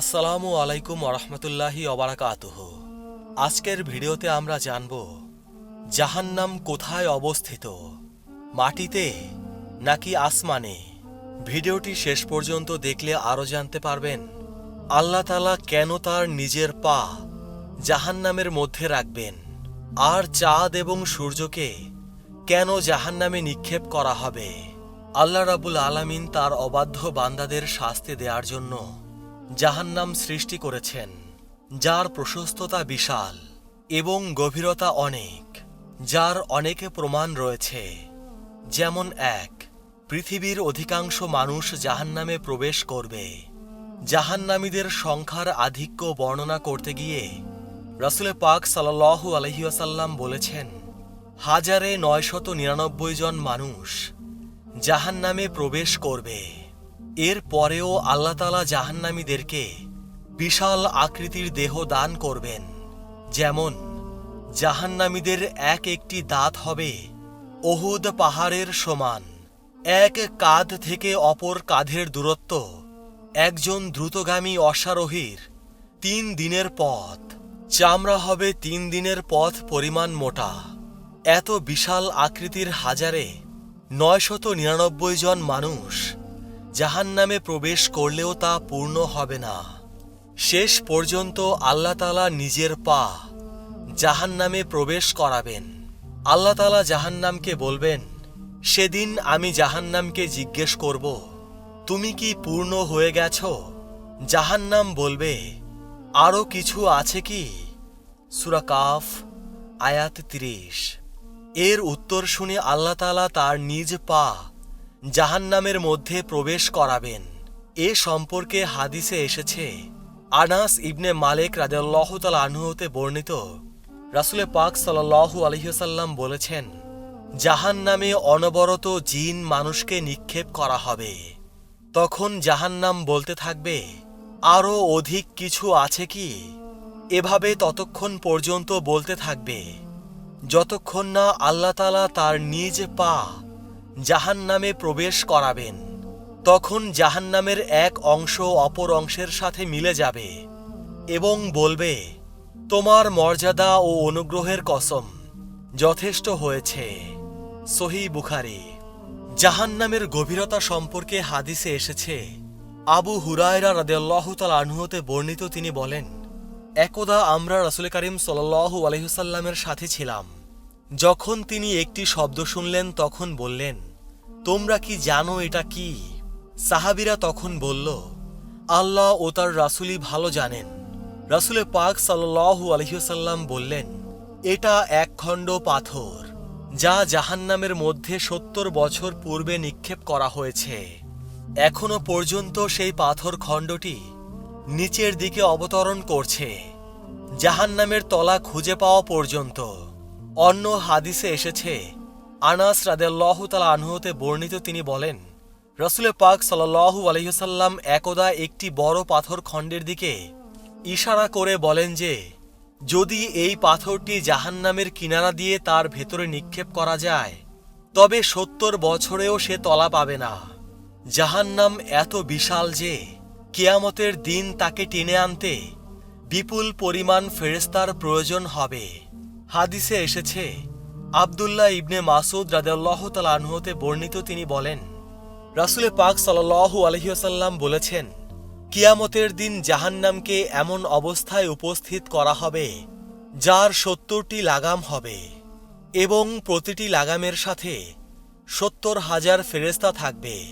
আসসালামু আলাইকুম ওরহমতুল্লাহি অবরাকাতুহ আজকের ভিডিওতে আমরা জানব, জাহান্নাম কোথায় অবস্থিত? মাটিতে নাকি আসমানে? ভিডিওটি শেষ পর্যন্ত দেখলে আরও জানতে পারবেন, আল্লাহ তালা কেন তার নিজের পা জাহান্নামের মধ্যে রাখবেন? আর চাঁদ এবং সূর্যকে কেন জাহান্নামে নিক্ষেপ করা হবে? আল্লাহ রাবুল আলামিন তার অবাধ্য বান্দাদের শাস্তি দেওয়ার জন্য জাহান্নাম সৃষ্টি করেছেন, যার প্রশস্ততা বিশাল এবং গভীরতা অনেক, যার অনেকে প্রমাণ রয়েছে। যেমন এক, পৃথিবীর অধিকাংশ মানুষ জাহান্নামে প্রবেশ করবে। জাহান্নামীদের সংখ্যার আধিক্য বর্ণনা করতে গিয়ে রাসুলে পাক সাল্লাহু আলহিউসাল্লাম বলেছেন, হাজারে নয়শত নিরানব্বই জন মানুষ জাহান্নামে প্রবেশ করবে। এর পরেও আল্লাহতালা জাহান্নামীদেরকে বিশাল আকৃতির দেহ দান করবেন। যেমন, জাহান্নামীদের এক একটি দাঁত হবে অহুদ পাহাড়ের সমান। এক কাঁধ থেকে অপর কাঁধের দূরত্ব একজন দ্রুতগামী অশ্বারোহীর তিন দিনের পথ। চামড়া হবে তিন দিনের পথ পরিমাণ মোটা। এত বিশাল আকৃতির হাজারে নয়শত নিরানব্বই জন মানুষ জাহান্নামে প্রবেশ করলেও তা পূর্ণ হবে না। শেষ পর্যন্ত আল্লাহ তালা নিজের পা জাহান্নামে প্রবেশ করাবেন। আল্লাহ তালা জাহান্নামকে বলবেন, সেদিন আমি জাহান্নামকে জিজ্ঞেস করব, তুমি কি পূর্ণ হয়ে গেছ? জাহান্নাম বলবে আরও কিছু আছে কি? সুরা কাফ, আয়াত ত্রিশ। এর উত্তর শুনে আল্লাহ তালা তার নিজ পা জাহান্নামের মধ্যে প্রবেশ করাবেন। এ সম্পর্কে হাদিসে এসেছে, আনাস ইবনে মালেক রাজাল্লাহ তাল আনহুতে বর্ণিত। রাসুলে পাক সাল্লাহু আলহিসাল্লাম বলেছেন, জাহান্নামে অনবরত জিন মানুষকে নিক্ষেপ করা হবে। তখন জাহান্নাম বলতে থাকবে আরও অধিক কিছু আছে কি? এভাবে ততক্ষণ পর্যন্ত বলতে থাকবে, যতক্ষণ না আল্লাহতালা তার নিজ পা জাহান্নামে প্রবেশ করাবেন। তখন জাহান্নামের এক অংশ অপর অংশের সাথে মিলে যাবে এবং বলবে, তোমার মর্যাদা ও অনুগ্রহের কসম যথেষ্ট হয়েছে। সহি বুখারি। জাহান্নামের গভীরতা সম্পর্কে হাদিসে এসেছে, আবু হুরায়রা রাদেল্লাহ তাল আনহুতে বর্ণিত তিনি বলেন, একদা আমরা রাসুল করিম সাল্লাহু আলহিসাল্লামের সাথে ছিলাম। যখন তিনি একটি শব্দ শুনলেন, তখন বললেন, তোমরা কি জানো এটা কি? সাহাবিরা তখন বলল, আল্লাহ ও তার রাসুলি ভালো জানেন। রাসুলে পাক সাল্লাহু আলহিসাল্লাম বললেন, এটা এক খণ্ড পাথর, যা জাহান্নামের মধ্যে সত্তর বছর পূর্বে নিক্ষেপ করা হয়েছে। এখনও পর্যন্ত সেই পাথর খণ্ডটি নিচের দিকে অবতরণ করছে। জাহান্নামের তলা খুঁজে পাওয়া পর্যন্ত অন্য হাদিসে এসেছে, আনাস রাদেল্লাহ তালা আনহুতে বর্ণিত তিনি বলেন রসুলে পাক সাল্লাহু আলহিসাল্লাম একদা একটি বড় পাথর খণ্ডের দিকে ইশারা করে বলেন যে, যদি এই পাথরটি জাহান্নামের কিনারা দিয়ে তার ভেতরে নিক্ষেপ করা যায়, তবে সত্তর বছরেও সে তলা পাবে না। জাহান্নাম এত বিশাল যে, কেয়ামতের দিন তাকে টেনে আনতে বিপুল পরিমাণ ফেরেস্তার প্রয়োজন হবে। হাদিসে এসেছে, আবদুল্লাহ ইবনে মাসুদ রাদেল্লাহ তালাহতে বর্ণিত তিনি বলেন, রাসুলে পাক সাল্লাহু আলহিউসাল্লাম বলেছেন, কিয়ামতের দিন জাহান্নামকে এমন অবস্থায় উপস্থিত করা হবে, যার সত্তরটি লাগাম হবে এবং প্রতিটি লাগামের সাথে সত্তর হাজার ফেরেস্তা থাকবে।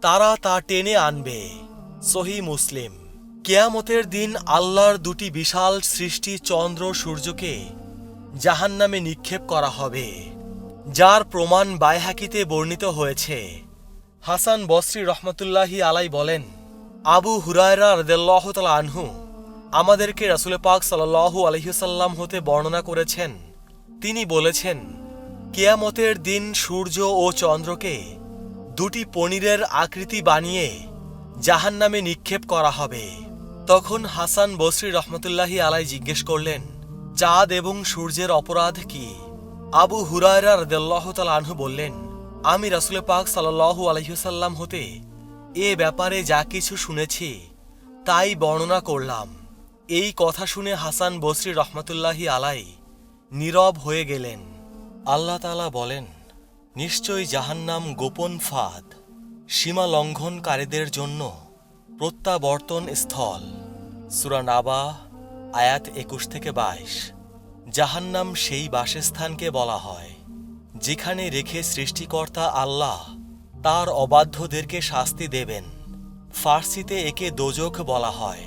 তারা তা টেনে আনবে। সহি মুসলিম। কেয়ামতের দিন আল্লাহর দুটি বিশাল সৃষ্টি চন্দ্র সূর্যকে জাহান্নামে নিক্ষেপ করা হবে, যার প্রমাণ বায়হাকিতে বর্ণিত হয়েছে। হাসান বসরি রহমতুল্লাহি আলাই বলেন, আবু হুরায়রা রদেল্লাহ তালা আনহু আমাদেরকে রাসুলে পাক সাল্লাহু আলহিসাল্লাম হতে বর্ণনা করেছেন। তিনি বলেছেন, কেয়ামতের দিন সূর্য ও চন্দ্রকে দুটি পনিরের আকৃতি বানিয়ে জাহান্নামে নিক্ষেপ করা হবে। তখন হাসান বসরি রহমতুল্লাহি আলাই জিজ্ঞেস করলেন চাঁদ এবং সূর্যের অপরাধ কি? আবু হুরায়রা রদেল্লাহ আনহু বললেন, আমি রাসুলে পাক সাল্লাহু আলহিসাল্লাম হতে এ ব্যাপারে যা কিছু শুনেছি, তাই বর্ণনা করলাম। এই কথা শুনে হাসান বসরি রহমতুল্লাহি আলাই নীরব হয়ে গেলেন। আল্লাহ তালা বলেন, নিশ্চয়ই জাহান্নাম গোপন ফাঁদ, সীমা লঙ্ঘনকারীদের জন্য প্রত্যাবর্তন স্থল। সুরা নাবা আয়াত একুশ থেকে বাইশ। জাহান্নাম সেই বাসস্থানকে বলা হয়, যেখানে রেখে সৃষ্টিকর্তা আল্লাহ তার অবাধ্যদেরকে শাস্তি দেবেন। ফার্সিতে একে দোজক বলা হয়,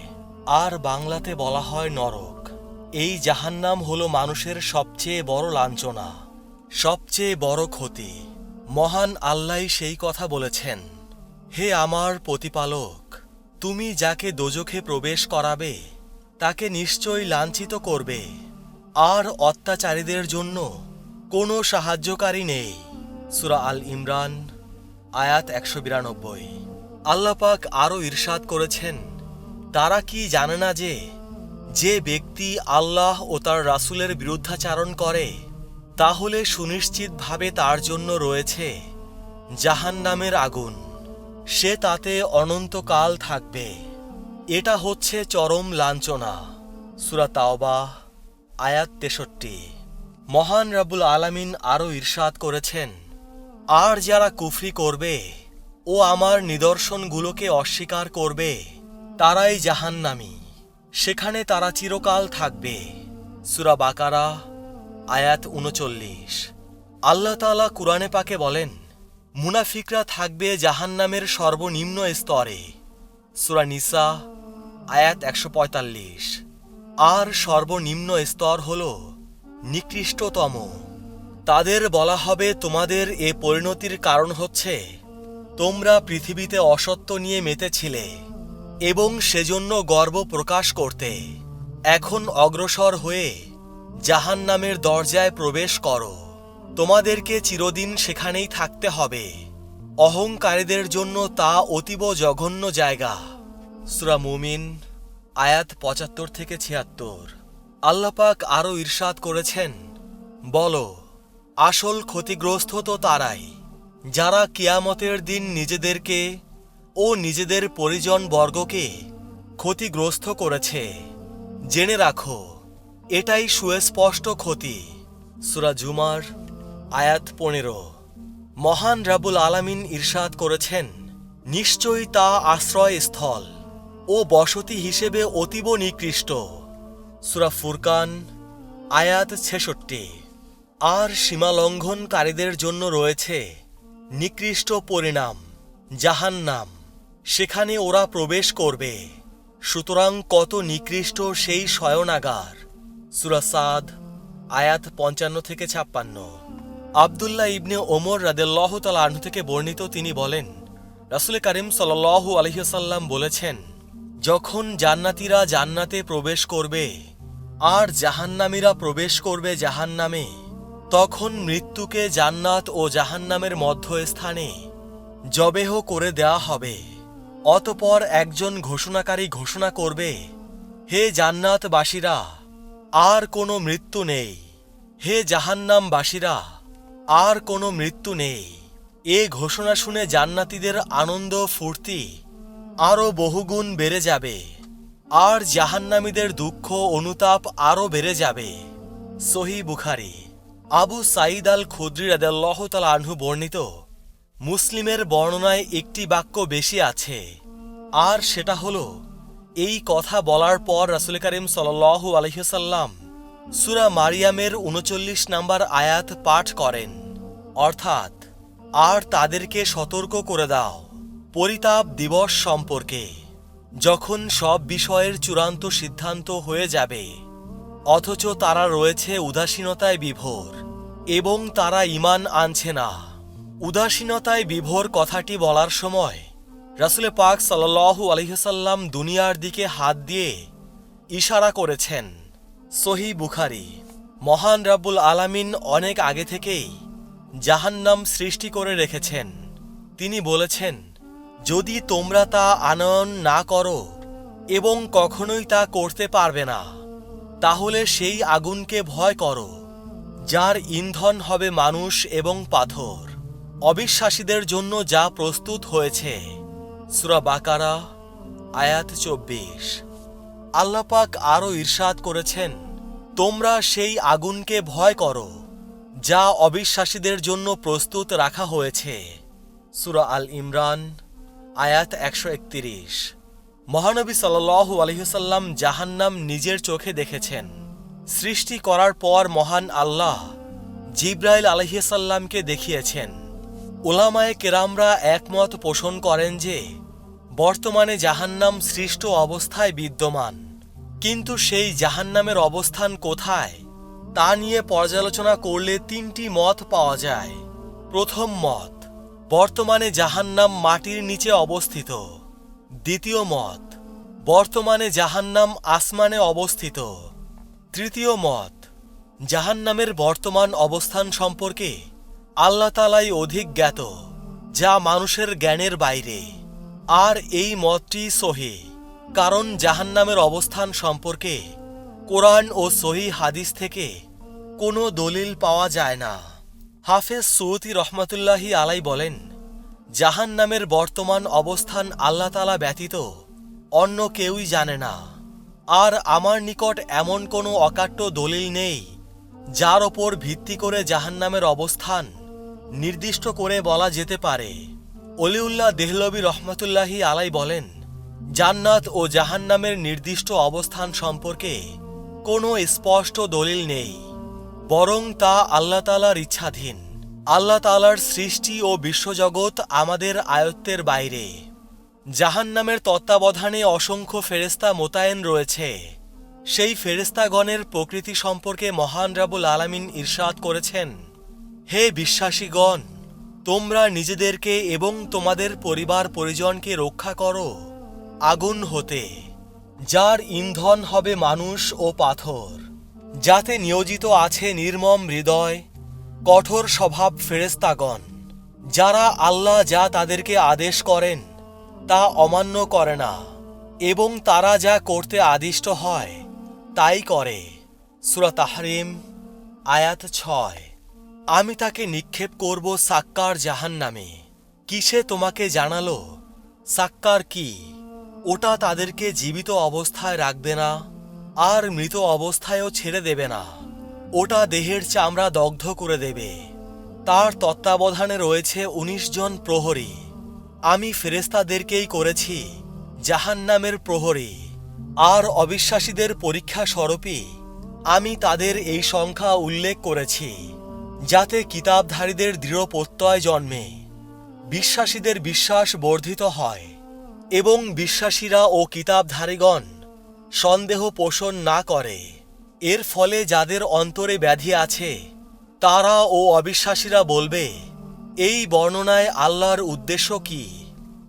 আর বাংলাতে বলা হয় নরক। এই জাহান্নাম হলো মানুষের সবচেয়ে বড় লাঞ্ছনা, সবচেয়ে বড় ক্ষতি। মহান আল্লাহ সেই কথা বলেছেন, হে আমার প্রতিপালক, তুমি যাকে দোজখে প্রবেশ করাবে তাকে নিশ্চয়ই লাঞ্ছিত করবে। আর অত্যাচারীদের জন্য কোনো সাহায্যকারী নেই। সুরা আল ইমরান, আয়াত একশো বিরানব্বই। আল্লাপাক আরও ঈর্ষাদ করেছেন, তারা কি জানে না যে যে ব্যক্তি আল্লাহ ও তার রাসূলের বিরুদ্ধাচারণ করে, তাহলে সুনিশ্চিতভাবে তার জন্য রয়েছে জাহান্নামের আগুন। সে তাতে অনন্তকাল থাকবে। এটা হচ্ছে চরম লাঞ্ছনা। সুরা তাওবা, আয়াত তেষট্টি। মহান রাবুল আলামিন আরও ঈর্ষাদ করেছেন, আর যারা কুফরি করবে ও আমার নিদর্শনগুলোকে অস্বীকার করবে, তারাই জাহান্নামী। সেখানে তারা চিরকাল থাকবে। সুরা বাকারা, আয়াত উনচল্লিশ। আল্লাহ তাআলা কুরআনে পাকে বলেন, মুনাফিকরা থাকবে জাহান্নামের সর্বনিম্ন স্তরে। সুরা নিসা, আয়াত একশো পঁয়তাল্লিশ। আর সর্বনিম্ন স্তর হল নিকৃষ্টতম। তাদের বলা হবে, তোমাদের এ পরিণতির কারণ হচ্ছে, তোমরা পৃথিবীতে অসত্য নিয়ে মেতেছিলে এবং সেজন্য গর্ব প্রকাশ করতে। এখন অগ্রসর হয়ে জাহান নামের দরজায় প্রবেশ করো। তোমাদেরকে চিরদিন সেখানেই থাকতে হবে। অহংকারীদের জন্য তা অতীব জঘন্য জায়গা। সুরা মুমিন, আয়াত পঁচাত্তর থেকে ছিয়াত্তর। আল্লাপাক আরও ঈর্ষাদ করেছেন, বলো, আসল ক্ষতিগ্রস্ত তো তারাই, যারা কিয়ামতের দিন নিজেদেরকে ও নিজেদের পরিজন বর্গকে ক্ষতিগ্রস্ত করেছে। জেনে রাখো, এটাই সুস্পষ্ট ক্ষতি। সুরা জুমার, আয়াত পনেরো। মহান রাবুল আলামিন ইরশাদ করেছেন, নিশ্চয়ই তা আশ্রয়স্থল ও বসতি হিসেবে অতীব নিকৃষ্ট। সুরা ফুরকান, আয়াত ছেষট্টি। আর সীমালঙ্ঘনকারীদের জন্য রয়েছে নিকৃষ্ট পরিণাম, জাহান্নাম। সেখানে ওরা প্রবেশ করবে। সুতরাং কত নিকৃষ্ট সেই শয়নাগার। সুরা সাদ, আয়াত পঞ্চান্ন থেকে ছাপ্পান্ন। আবদুল্লাহ ইবনে ওমর রাদেল্লাহ তাল আহ্ন থেকে বর্ণিত তিনি বলেন, রাসুল করিম সাল্লাহ আলহিসাল্লাম বলেছেন, যখন জান্নাতীরা জান্নাতে প্রবেশ করবে আর জাহান্নামীরা প্রবেশ করবে জাহান্নামে, তখন মৃত্যুকে জান্নাত ও জাহান্নামের মধ্যস্থানে জবেহ করে দেয়া হবে। অতপর একজন ঘোষণাকারী ঘোষণা করবে, হে জান্নাতবাসীরা, আর কোনো মৃত্যু নেই। হে জাহান্নামবাসীরা আর কোনো মৃত্যু নেই। এ ঘোষণা শুনে জান্নাতীদের আনন্দ ফুর্তি আরও বহুগুণ বেড়ে যাবে। আর জাহান্নামীদের দুঃখ অনুতাপ আরও বেড়ে যাবে। সহি বুখারি। আবু সাঈদ আল খুদ্রি রাদাল্লাহ তাল আনহু বর্ণিত, মুসলিমের বর্ণনায় একটি বাক্য বেশি আছে। আর সেটা হলো, এই কথা বলার পর রাসুল করিম সাল্লাহ আলহিসাল্লাম সুরা মারিয়ামের উনচল্লিশ নাম্বার আয়াত পাঠ করেন, অর্থাৎ, আর তাদেরকে সতর্ক করে দাও, পরিতাপ দিবস সম্পর্কে। যখন সব বিষয়ের চূড়ান্ত সিদ্ধান্ত হয়ে যাবে, অথচ তারা রয়েছে উদাসীনতায় বিভোর, এবং তারা ইমান আনছে না। উদাসীনতায় বিভোর কথাটি বলার সময়, রাসুলে পাক সাল্লাহু আলহিসাল্লাম দুনিয়ার দিকে হাত দিয়ে ইশারা করেছেন সহি বুখারি। মহান রাব্বুল আলামিন অনেক আগে থেকেই জাহান্নাম সৃষ্টি করে রেখেছেন। তিনি বলেছেন, যদি তোমরা তা আনয়ন না করো এবং কখনোই তা করতে পারবে না, তাহলে সেই আগুনকে ভয় করো, যার ইন্ধন হবে মানুষ এবং পাথর। অবিশ্বাসীদের জন্য যা প্রস্তুত হয়েছে। সুরা বাকারা, আয়াত চব্বিশ। আল্লাপাক আরও ঈর্ষাদ করেছেন, তোমরা সেই আগুনকে ভয় করো, যা অবিশ্বাসীদের জন্য প্রস্তুত রাখা হয়েছে। সুরা আল ইমরান, আয়াত একশো একতিরিশ। মহানবী সাল্লু আলহিসাল্লাম জাহান্নাম নিজের চোখে দেখেছেন। সৃষ্টি করার পর মহান আল্লাহ জিব্রাইল আলহিসাল্লামকে দেখিয়েছেন। ওলামায়ে কেরামরা একমত পোষণ করেন যে, বর্তমানে জাহান্নাম সৃষ্ট অবস্থায় বিদ্যমান। কিন্তু সেই জাহান্নামের অবস্থান কোথায়, তা নিয়ে পর্যালোচনা করলে তিনটি মত পাওয়া যায়। প্রথম মত, বর্তমানে জাহান্নাম মাটির নিচে অবস্থিত। দ্বিতীয় মত, বর্তমানে জাহান্নাম আসমানে অবস্থিত। তৃতীয় মত, জাহান্নামের বর্তমান অবস্থান সম্পর্কে আল্লাহ তালাই অধিক জ্ঞাত, যা মানুষের জ্ঞানের বাইরে। আর এই মতটি সহি। কারণ জাহান্নামের অবস্থান সম্পর্কে কোরআন ও সহি হাদিস থেকে কোনো দলিল পাওয়া যায় না। হাফেজ সৌতি রহমতুল্লাহি আলাই বলেন, জাহান্নামের বর্তমান অবস্থান আল্লাহ তালা ব্যতীত অন্য কেউই জানে না। আর আমার নিকট এমন কোনো অকাট্য দলিল নেই, যার ওপর ভিত্তি করে জাহান্নামের অবস্থান নির্দিষ্ট করে বলা যেতে পারে। অলিউল্লাহ দেহলবি রহমতুল্লাহি আলাই বলেন জান্নাত ও জাহান্নামের নির্দিষ্ট অবস্থান সম্পর্কে কোনো স্পষ্ট দলিল নেই, বরং তা আল্লাহ তালার ইচ্ছাধীন। আল্লাহ তালার সৃষ্টি ও বিশ্বজগৎ আমাদের আয়ত্তের বাইরে। জাহান্নামের তত্ত্বাবধানে অসংখ্য ফেরেস্তা মোতায়েন রয়েছে। সেই ফেরেস্তাগণের প্রকৃতি সম্পর্কে মহান রাবুল আলামিন ইরশাদ করেছেন, হে বিশ্বাসীগণ, তোমরা নিজেদেরকে এবং তোমাদের পরিবার পরিজনকে রক্ষা করো। আগুন হতে, যার ইন্ধন হবে মানুষ ও পাথর, যাতে নিয়োজিত আছে নির্মম হৃদয়, কঠোর স্বভাব ফেরেস্তাগণ যারা আল্লাহ যা তাদেরকে আদেশ করেন, তা অমান্য করে না, এবং তারা যা করতে আদিষ্ট হয়, তাই করে। সুরা তাহরিম, আয়াত ছয়। আমি তাকে নিক্ষেপ করব সাক্কার জাহান নামে কিসে তোমাকে জানালো? সাক্কার কি? ওটা তাদেরকে জীবিত অবস্থায় রাখবে না, আর মৃত অবস্থায়ও ছেড়ে দেবে না। ওটা দেহের চামড়া দগ্ধ করে দেবে। তার তত্ত্বাবধানে রয়েছে ১৯ জন প্রহরী। আমি ফেরেস্তাদেরকেই করেছি, জাহান্নামের প্রহরী। আর অবিশ্বাসীদের পরীক্ষা স্বরূপই আমি তাদের এই সংখ্যা উল্লেখ করেছি, যাতে কিতাবধারীদের দৃঢ় প্রত্যয় জন্মে। বিশ্বাসীদের বিশ্বাস বর্ধিত হয়। এবং বিশ্বাসীরা ও কিতাবধারীগণ সন্দেহ পোষণ না করে। এর ফলে যাদের অন্তরে ব্যাধি আছে, তারা ও অবিশ্বাসীরা বলবে, এই বর্ণনায় আল্লাহর উদ্দেশ্য কি?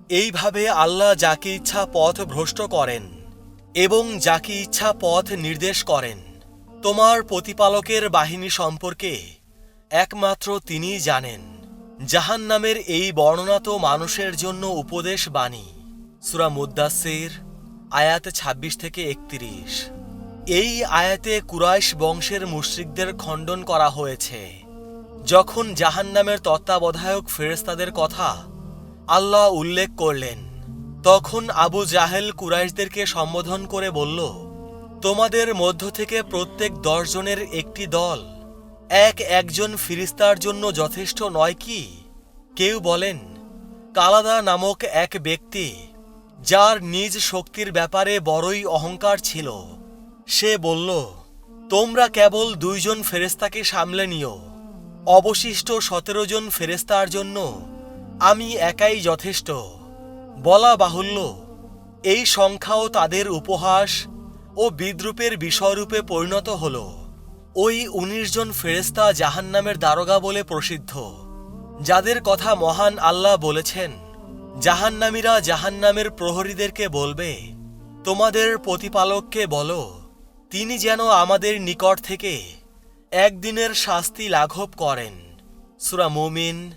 এইভাবে আল্লাহ যাকে ইচ্ছা পথ ভ্রষ্ট করেন এবং যাকে ইচ্ছা পথ নির্দেশ করেন, তোমার প্রতিপালকের বাহিনী সম্পর্কে একমাত্র তিনিই জানেন। জাহান নামের এই বর্ণনা তো মানুষের জন্য উপদেশ বাণী। সুরা মুদাসির আয়াত ২৬ থেকে একত্রিশ। এই আয়াতে কুরাইশ বংশের মুশ্রিকদের খণ্ডন করা হয়েছে। যখন জাহান্নামের তত্ত্বাবধায়ক ফেরেস্তাদের কথা আল্লাহ উল্লেখ করলেন, তখন আবু জাহেল কুরাইশদেরকে সম্বোধন করে বলল, তোমাদের মধ্য থেকে প্রত্যেক দশজনের একটি দল, এক একজন ফিরিস্তার জন্য যথেষ্ট নয় কি? কেউ বলেন, কালাদা নামক এক ব্যক্তি যার নিজ শক্তির ব্যাপারে বড়ই অহংকার ছিল। সে বলল, তোমরা কেবল দুইজন ফেরেস্তাকে সামলে নিও। অবশিষ্ট সতেরো জন ফেরেস্তার জন্য আমি একাই যথেষ্ট। বলা বাহুল্য, এই সংখ্যাও তাদের উপহাস ও বিদ্রুপের বিষয়রূপে পরিণত হল। ওই উনিশ জন ফেরেস্তা জাহান্নামের দারোগা বলে প্রসিদ্ধ। যাদের কথা মহান আল্লাহ বলেছেন জাহান্নামীরা জাহান্নামের প্রহরীদেরকে বলবে, তোমাদের প্রতিপালককে বলো, তিনি যেন আমাদের নিকট থেকে একদিনের শাস্তি লাঘব করেন। সুরা মুমিন,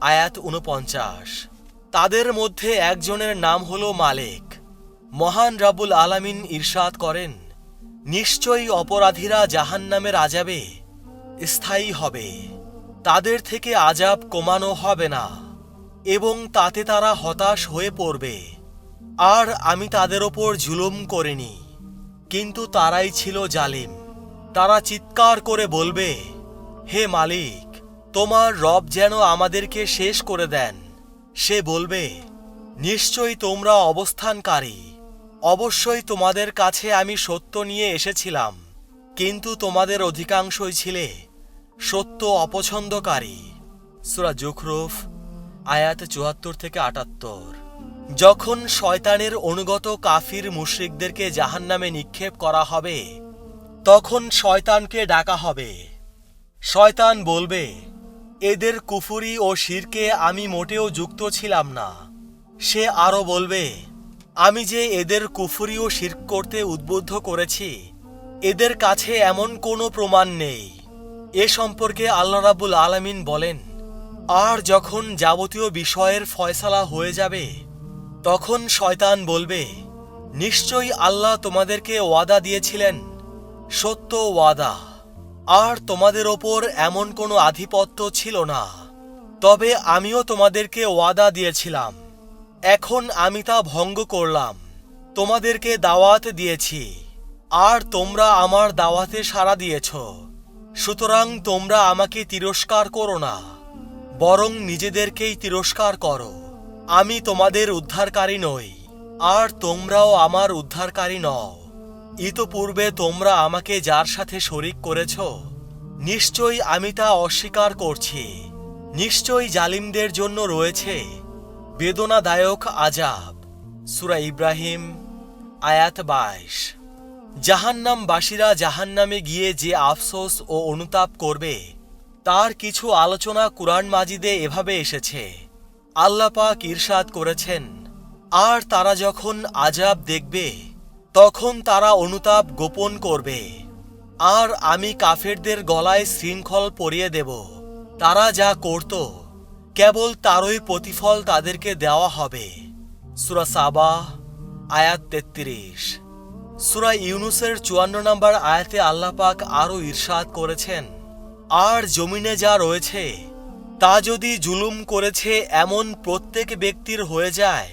আয়াত উনপঞ্চাশ তাদের মধ্যে একজনের নাম হল মালিক। মহান রাবুল আলামিন ইরশাদ করেন, নিশ্চয়ই অপরাধীরা জাহান্নামের আজাবে স্থায়ী হবে। তাদের থেকে আজাব কমানো হবে না। এবং তাতে তারা হতাশ হয়ে পড়বে। আর আমি তাদের ওপর জুলুম করিনি। কিন্তু তারাই ছিল জালিম। তারা চিৎকার করে বলবে, হে মালিক, তোমার রব যেন আমাদেরকে শেষ করে দেন। সে বলবে, নিশ্চয়ই তোমরা অবস্থানকারী। অবশ্যই তোমাদের কাছে আমি সত্য নিয়ে এসেছিলাম। কিন্তু তোমাদের অধিকাংশই ছিলে সত্য অপছন্দকারী। সুরা জুখরুফ আয়াত চুয়াত্তর থেকে আটাত্তর। যখন শয়তানের অনুগত কাফির মুশরিকদেরকে জাহান্নামে নিক্ষেপ করা হবে, তখন শয়তানকে ডাকা হবে। শয়তান বলবে, এদের কুফুরি ও শিরকে আমি মোটেও যুক্ত ছিলাম না। সে আরও বলবে, আমি যে এদের কুফুরি ও শির্ক করতে উদ্বুদ্ধ করেছি, এদের কাছে এমন কোনো প্রমাণ নেই। এ সম্পর্কে আল্লাহ রাবুল আলামিন বলেন আর যখন যাবতীয় বিষয়ের ফয়সালা হয়ে যাবে, তখন শয়তান বলবে, নিশ্চয়ই আল্লাহ তোমাদেরকে ওয়াদা দিয়েছিলেন, সত্য ওয়াদা। আর তোমাদের ওপর এমন কোনো আধিপত্য ছিল না। তবে আমিও তোমাদেরকে ওয়াদা দিয়েছিলাম। এখন আমি তা ভঙ্গ করলাম। তোমাদেরকে দাওয়াত দিয়েছি। আর তোমরা আমার দাওয়াতে সাড়া দিয়েছ। সুতরাং তোমরা আমাকে তিরস্কার করো না। বরং নিজেদেরকেই তিরস্কার করো। আমি তোমাদের উদ্ধারকারী নই, আর তোমরাও আমার উদ্ধারকারী নও। ইতপূর্বে তোমরা আমাকে যার সাথে শরিক করেছ, নিশ্চয়ই আমি তা অস্বীকার করছি। নিশ্চয়ই জালিমদের জন্য রয়েছে বেদনাদায়ক আজাব সুরা ইব্রাহিম, আয়াত বাইশ। জাহান্নামবাসীরা জাহান্নামে গিয়ে যে আফসোস ও অনুতাপ করবে তার কিছু আলোচনা কুরআন মাজিদে এভাবে এসেছে। আল্লাপাক ঈর্ষাদ করেছেন, আর তারা যখন আজাব দেখবে, তখন তারা অনুতাপ গোপন করবে। আর আমি কাফেরদের গলায় শৃঙ্খল পরিয়ে দেব। তারা যা করত, কেবল তারই প্রতিফল তাদেরকে দেওয়া হবে। সুরা সাবা, আয়াত তেত্রিশ। সুরা ইউনুসের চুয়ান্ন নম্বর আয়াতে আল্লাপাক আরও ঈর্ষাদ করেছেন আর জমিনে যা রয়েছে, তা যদি জুলুম করেছে এমন প্রত্যেক ব্যক্তির হয়ে যায়,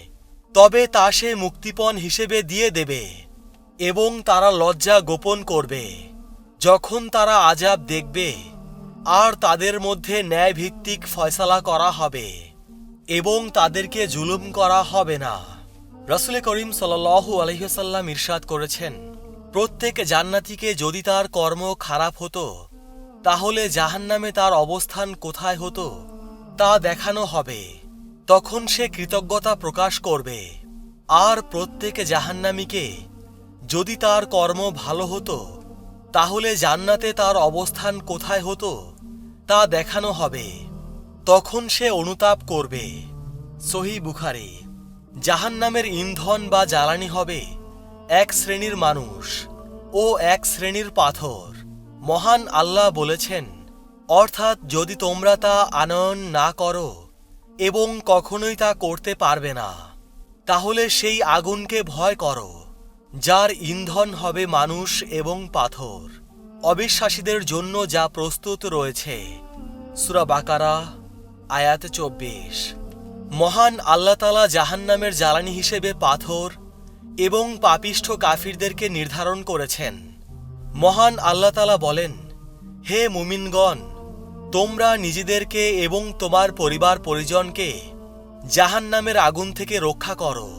তবে তা সে মুক্তিপণ হিসেবে দিয়ে দেবে এবং তারা লজ্জা গোপন করবে। যখন তারা আজাব দেখবে, আর তাদের মধ্যে ন্যায়ভিত্তিক ফয়সালা করা হবে এবং তাদেরকে জুলুম করা হবে না। রসুল করিম সাল্লু আলহিসাল্লাম ইরশাদ করেছেন, প্রত্যেক জান্নাতিকে যদি তার কর্ম খারাপ হতো তাহলে জাহান্নামে তার অবস্থান কোথায় হতো, তা দেখানো হবে। তখন সে কৃতজ্ঞতা প্রকাশ করবে। আর প্রত্যেক জাহান্নামীকে, যদি তার কর্ম ভালো হতো, তাহলে জান্নাতে তার অবস্থান কোথায় হতো, তা দেখানো হবে। তখন সে অনুতাপ করবে। সহি বুখারি। জাহান্নামের ইন্ধন বা জ্বালানি হবে এক শ্রেণির মানুষ ও এক শ্রেণির পাথর। মহান আল্লাহ বলেছেন, অর্থাৎ যদি তোমরা তা আনয়ন না করো এবং কখনোই তা করতে পারবে না, তাহলে সেই আগুনকে ভয় করো, যার ইন্ধন হবে মানুষ এবং পাথর। অবিশ্বাসীদের জন্য যা প্রস্তুত রয়েছে। সুরাবাকারা আয়াত চব্বিশ। মহান আল্লাতালা জাহান্নামের জ্বালানি হিসেবে পাথর এবং পাপিষ্ঠ কাফিরদেরকে নির্ধারণ করেছেন। মহান আল্লাতালা বলেন, হে মুমিনগণ, তোমরা নিজেদেরকে এবং তোমার পরিবার পরিজনকে জাহান্নামের আগুন থেকে রক্ষা করো,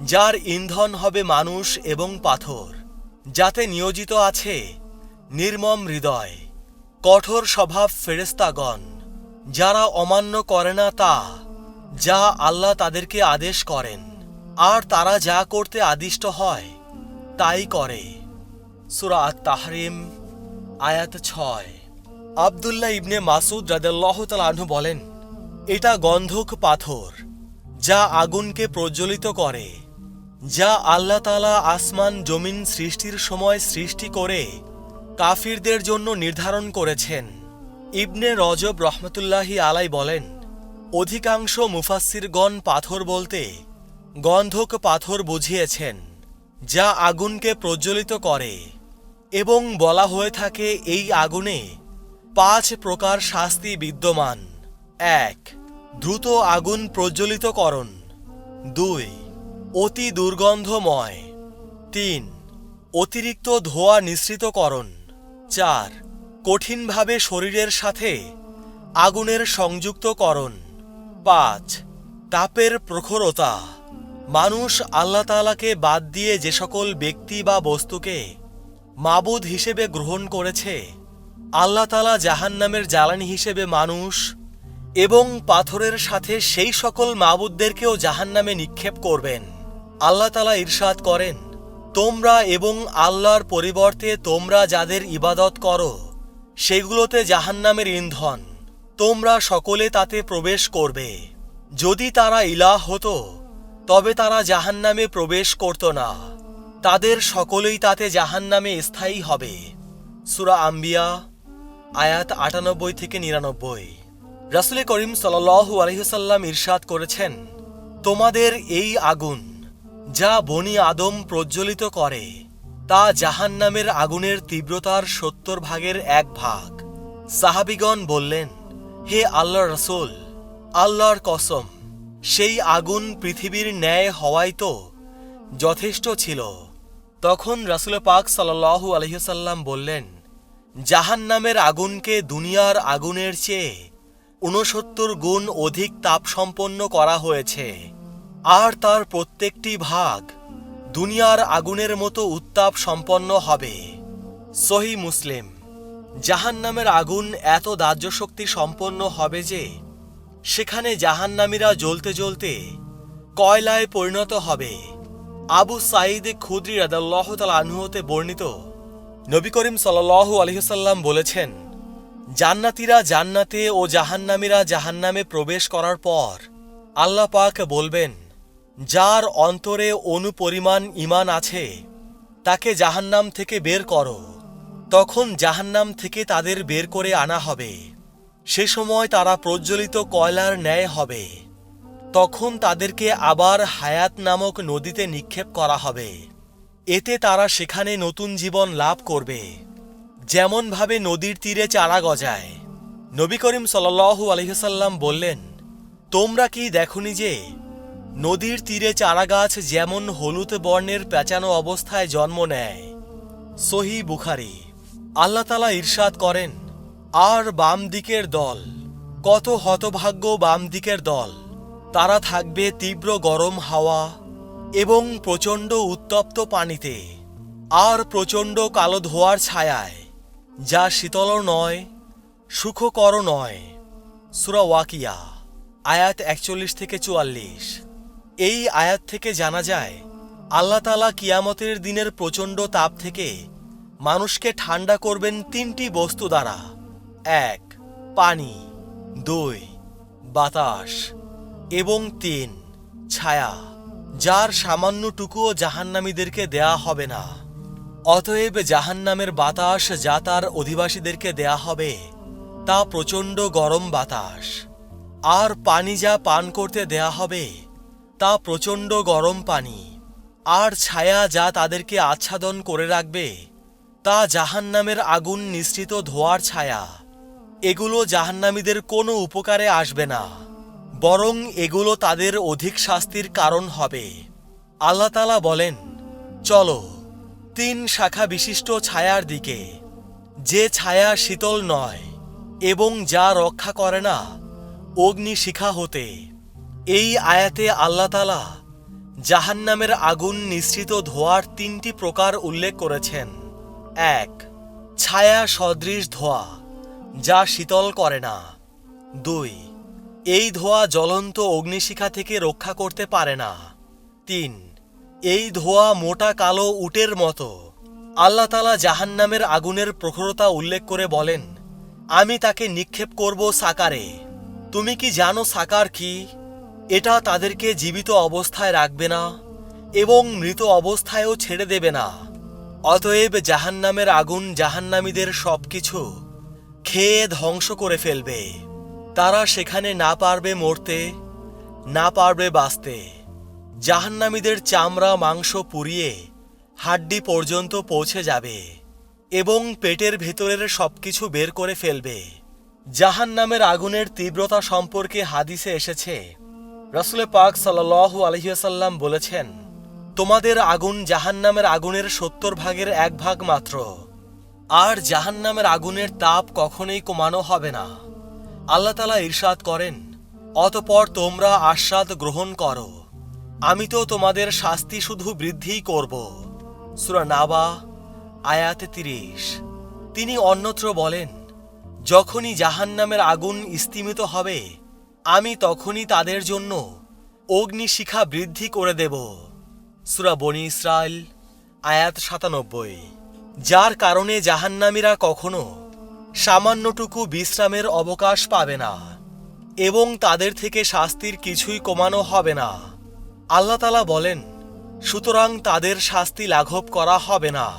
যার ইন্ধন হবে মানুষ এবং পাথর, যাতে নিয়োজিত আছে নির্মম হৃদয়, কঠোর স্বভাব ফেরেস্তাগণ যারা অমান্য করে না তা যা আল্লাহ তাদেরকে আদেশ করেন, আর তারা যা করতে আদিষ্ট হয়, তাই করে। সুরা তাহরিম আয়াত ছয়। আবদুল্লাহ ইবনে মাসুদ রাদাল্লাহ তালাহু বলেন, এটা গন্ধক পাথর, যা আগুনকে প্রজ্বলিত করে, যা আল্লাহ তালা আসমান, জমিন সৃষ্টির সময় সৃষ্টি করে কাফিরদের জন্য নির্ধারণ করেছেন। ইবনে রজব রহমতুল্লাহি আলাই বলেন, অধিকাংশ মুফাসিরগণ পাথর বলতে গন্ধক পাথর বুঝিয়েছেন, যা আগুনকে প্রজ্বলিত করে। এবং বলা হয়ে থাকে এই আগুনে পাঁচ প্রকার শাস্তি বিদ্যমান। এক, দ্রুত আগুন প্রজ্বলিতকরণ। দুই, অতি দুর্গন্ধময়। তিন, অতিরিক্ত ধোয়া নিঃসৃতকরণ। চার, কঠিনভাবে শরীরের সাথে আগুনের সংযুক্তকরণ। পাঁচ, তাপের প্রখরতা। মানুষ আল্লাহ তাআলাকে বাদ দিয়ে যে সকল ব্যক্তি বা বস্তুকে মাবুদ হিসেবে গ্রহণ করেছে। আল্লাহ তালা জাহান্নামের জ্বালানি হিসেবে মানুষ এবং পাথরের সাথে সেই সকল মাবুদদেরকেও জাহান্নামে নিক্ষেপ করবেন। আল্লাহ তালা ইরশাদ করেন, তোমরা এবং আল্লাহর পরিবর্তে তোমরা যাদের ইবাদত করো, সেগুলোতে জাহান্নামের ইন্ধন। তোমরা সকলে তাতে প্রবেশ করবে। যদি তারা ইলাহ হতো, তবে তারা জাহান্নামে প্রবেশ করত না। তাদের সকলেই তাতে জাহান্নামে স্থায়ী হবে। সুরা আম্বিয়া, আয়াত আটানব্বই থেকে নিরানব্বই। রাসুল করিম সাল্লাল্লাহু আলহিহসাল্লাম ইরশাদ করেছেন, তোমাদের এই আগুন যা বনি আদম প্রজ্বলিত করে, তা জাহান্নামের আগুনের তীব্রতার সত্তর ভাগের এক ভাগ। সাহাবিগণ বললেন, হে আল্লাহ রসুল, আল্লাহর কসম, সেই আগুন পৃথিবীর ন্যায় হওয়াই তো যথেষ্ট ছিল। তখন রাসুল পাক সাল্লাহু আলহিসাল্লাম বললেন জাহান্নামের আগুনকে দুনিয়ার আগুনের চেয়ে ঊনসত্তর গুণ অধিক তাপসম্পন্ন করা হয়েছে। আর তার প্রত্যেকটি ভাগ দুনিয়ার আগুনের মতো উত্তাপ সম্পন্ন হবে। সহি মুসলিম জাহান্নামের আগুন এত দাহ্য শক্তি সম্পন্ন হবে যে সেখানে জাহান্নামীরা জ্বলতে জ্বলতে কয়লায় পরিণত হবে। আবু সাঈদ খুদ্রি রাদাল্লাহ তাল আনহুতে বর্ণিত, নবী করিম সাল্লাহ আলহিসাল্লাম বলেছেন, জান্নাতীরা জান্নাতে ও জাহান্নামীরা জাহান্নামে প্রবেশ করার পর আল্লাহ পাক বলবেন, যার অন্তরে অনুপরিমাণ ইমান আছে, তাকে জাহান্নাম থেকে বের করো। তখন জাহান্নাম থেকে তাদের বের করে আনা হবে। সে সময় তারা প্রজ্বলিত কয়লার ন্যায় হবে। তখন তাদেরকে আবার হায়াত নামক নদীতে নিক্ষেপ করা হবে। এতে তারা সেখানে নতুন জীবন লাভ করবে। যেমনভাবে নদীর তীরে চারা গজায়। নবী করিম সাল্লাল্লাহু আলহিহাল্লাম বললেন, তোমরা কি দেখনি যে, নদীর তীরে চারাগাছ যেমন হলুদ বর্ণের পেঁচানো অবস্থায় জন্ম নেয়? সহি বুখারি। আল্লাহ তালা ইরশাদ করেন, আর বাম দিকের দল, কত হতভাগ্য বাম দিকের দল। তারা থাকবে তীব্র গরম হাওয়া এবং প্রচণ্ড উত্তপ্ত পানিতে, আর প্রচণ্ড কালো ধোয়ার ছায়ায়, যা শীতলও নয়, সুখকরও নয়। সুরা ওয়াকিয়া, আয়াত একচল্লিশ থেকে চুয়াল্লিশ। এই আয়াত থেকে জানা যায়, আল্লাহ তালা কিয়ামতের দিনের প্রচণ্ড তাপ থেকে মানুষকে ঠান্ডা করবেন তিনটি বস্তু দ্বারা। এক, পানি। দুই, বাতাস। এবং তিন, ছায়া, যার সামান্যটুকুও জাহান্নামীদেরকে দেয়া হবে না। অতএব জাহান্নামের বাতাস যা তার অধিবাসীদেরকে দেয়া হবে, তা প্রচণ্ড গরম বাতাস। আর পানি যা পান করতে দেয়া হবে, তা প্রচণ্ড গরম পানি। আর ছায়া যা তাদেরকে আচ্ছাদন করে রাখবে, তা জাহান্নামের আগুন নিশ্চিত ধোয়ার ছায়া। এগুলো জাহান্নামীদের কোনো উপকারে আসবে না। বরং এগুলো তাদের অধিক শাস্তির কারণ হবে। আল্লাহ তালা বলেন, চলো, তিন শাখা বিশিষ্ট ছায়ার দিকে, যে ছায়া শীতল নয় এবং যা রক্ষা করে না অগ্নি শিখা হতে। এই আয়াতে আল্লাহ তালা জাহান্নামের আগুন নিঃসৃত ধোয়ার তিনটি প্রকার উল্লেখ করেছেন। এক, ছায়া সদৃশ ধোয়া, যা শীতল করে না। দুই এই ধোয়া জ্বলন্ত অগ্নিশিখা থেকে রক্ষা করতে পারে না। তিন, এই ধোয়া মোটা কালো উটের মতো। আল্লাহ তালা জাহান্নামের আগুনের প্রখরতা উল্লেখ করে বলেন, আমি তাকে নিক্ষেপ করব সাকারে। তুমি কি জানো সাকার কি? এটা তাদেরকে জীবিত অবস্থায় রাখবে না এবং মৃত অবস্থায়ও ছেড়ে দেবে না। অতএব জাহান্নামের আগুন জাহান্নামীদের সবকিছু খেয়ে ধ্বংস করে ফেলবে। তারা সেখানে না পারবে মরতে, না পারবে বাঁচতে। জাহান্নামীদের চামড়া, মাংস পুড়িয়ে হাড্ডি পর্যন্ত পৌঁছে যাবে এবং পেটের ভেতরের সবকিছু বের করে ফেলবে। জাহান্নামের আগুনের তীব্রতা সম্পর্কে হাদিসে এসেছে। রসুল পাক সাল্লাল্লাহু আলহিহাসাল্লাম বলেছেন, তোমাদের আগুন জাহান্নামের আগুনের সত্তর ভাগের এক ভাগ মাত্র। আর জাহান্নামের আগুনের তাপ কখনোই কমানো হবে না। আল্লাহ তালা ইরশাদ করেন, অতপর তোমরা আস্বাদ গ্রহণ করো। আমি তো তোমাদের শাস্তি শুধু বৃদ্ধিই করব। সুরা নাবা, আয়াতে তিরিশ। তিনি অন্যত্র বলেন, যখনই জাহান্নামের আগুন স্তিমিত হবে, আমি তখনই তাদের জন্য অগ্নিশিখা বৃদ্ধি করে দেব। সুরা বনি ইসরায়েল আয়াত সাতানব্বই। যার কারণে জাহান্নামীরা কখনো সামান্যটুকু বিশ্রামের অবকাশ পাবে না এবং তাদের থেকে শাস্তির কিছুই কমানো হবে না। আল্লাহ তালা বলেন, সুতরাং তাদের শাস্তি লাঘব করা হবে না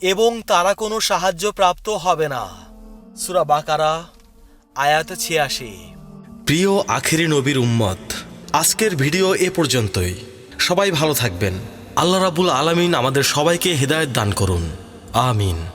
এবং তারা কোনো সাহায্য প্রাপ্ত হবে না। সুরা বাকারা, আয়াত ছিয়াশি। প্রিয় আখেরি নবীর উম্মত, আজকের ভিডিও এ পর্যন্তই। সবাই ভালো থাকবেন। আল্লাহ রাবুল আলামিন আমাদের সবাইকে হেদায়েত দান করুন। আমিন।